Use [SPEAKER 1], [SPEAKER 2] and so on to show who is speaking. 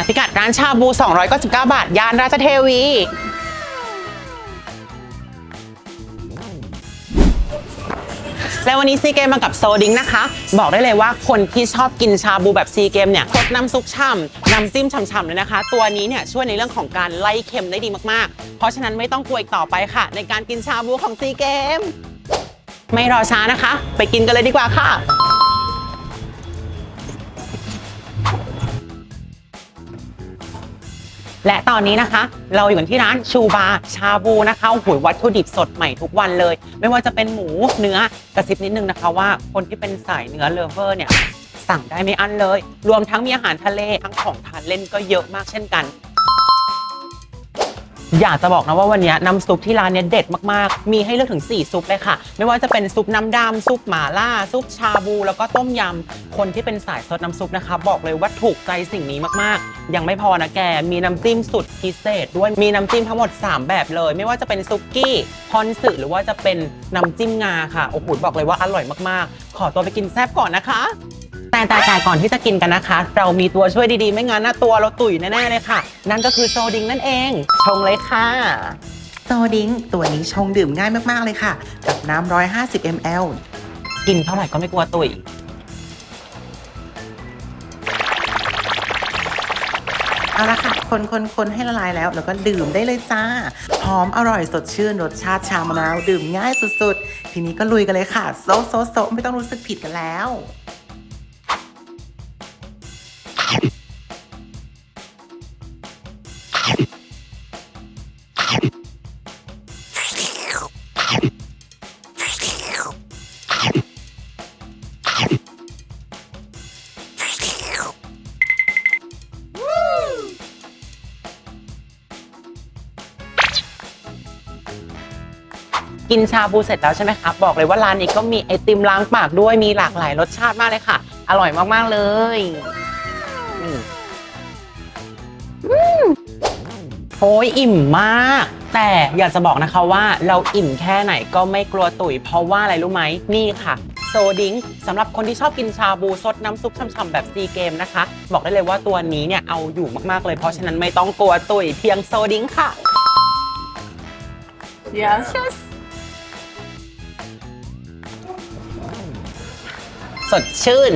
[SPEAKER 1] กพิกัดร้านชาบู 299 บาท ย่านราชเทวี และวันนี้ซีเกมมากับโซดิงนะคะ บอกได้เลยว่าคนที่ชอบกินชาบูแบบซีเกมเนี่ยครบน้ำซุปช่ำน้ำจิ้มฉ่ำๆเลยนะคะ ตัวนี้เนี่ยช่วยในเรื่องของการไล่เค็มได้ดีมากๆ เพราะฉะนั้นไม่ต้องกลัวอีกต่อไปค่ะ ในการกินชาบูของซีเกม ไม่รอช้านะคะ ไปกินกันเลยดีกว่าค่ะ และตอนนี้นะคะ เราอยู่กันที่ร้านชูบาชาบูนะคะโอ้โหวัตถุดิบสดใหม่ทุกวันเลย ไม่ว่าจะเป็นหมูเนื้อกระซิบนิดนึงนะคะว่าคนที่เป็นสายเนื้อเลเวอร์เนี่ยสั่งได้ไม่อั้นเลย รวมทั้งมีอาหารทะเลทั้งของทานเล่นก็เยอะมากเช่นกัน อยากจะบอกนะว่าวันนี้น้ำซุปที่ร้านเนี้ยเด็ดมากๆ มีให้เลือกถึง 4 ซุปเลยค่ะ ไม่ว่าจะเป็นซุปน้ำดำซุปหม่าล่า ซุปชาบู แล้วก็ต้มยำ คนที่เป็นสายซดน้ำซุปนะคะ บอกเลยว่าถูกใจสิ่งนี้มากๆ ยังไม่พอนะแก มีน้ำจิ้มสุดพิเศษด้วย มีน้ำจิ้มทั้งหมด 3 แบบเลย ไม่ว่าจะเป็นซุกี้พอนสึหรือว่าจะเป็นน้ำจิ้มงาค่ะ โอ้โหบอกเลยว่าอร่อยมากๆ ขอตัวไปกินแซ่บก่อนนะคะ แต่แต่แต่ก่อนที่จะกินกันนะคะ เรามีตัวช่วยดีๆ ไม่งั้นนะตัวเราตุ๋ยแน่ๆเลยค่ะ นั่นก็คือโซดิงนั่นเอง ชงเลยค่ะ
[SPEAKER 2] โซดิงตัวนี้ชงดื่มง่ายมากๆเลยค่ะ กับน้ำ150 ml
[SPEAKER 1] กินเท่าไหร่ก็ไม่กลัวตุ๋ย
[SPEAKER 2] เอาละค่ะ คนคนคนให้ละลายแล้ว แล้วก็ดื่มได้เลยจ้า หอมอร่อยสดชื่น รสชาติชามะนาว ดื่มง่ายสุดๆ ทีนี้ก็ลุยกันเลยค่ะ โซะโซะโซะไม่ต้องรู้สึกผิดกันแล้ว
[SPEAKER 1] กินชาบูเสร็จแล้วใช่ไหมคะบอกเลยว่าร้านนี้ก็มีไอติมล้างปากด้วยมีหลากหลายรสชาติมากเลยค่ะ อร่อยมากๆเลยโอ้ยอิ่มมาก แต่อยากจะบอกนะคะว่าเราอิ่มแค่ไหนก็ไม่กลัวตุ๋ยเพราะว่าอะไรรู้ไหมนี่ค่ะโซดิงสำหรับคนที่ชอบกินชาบูซดน้ำซุปช่ำๆแบบซีเกมนะคะ บอกได้เลยว่าตัวนี้เนี่ยเอาอยู่มากๆเลยเพราะฉะนั้นไม่ต้องกลัวตุ๋ยเพียงโซดิงค่ะ
[SPEAKER 3] Yes.
[SPEAKER 1] สดชื่น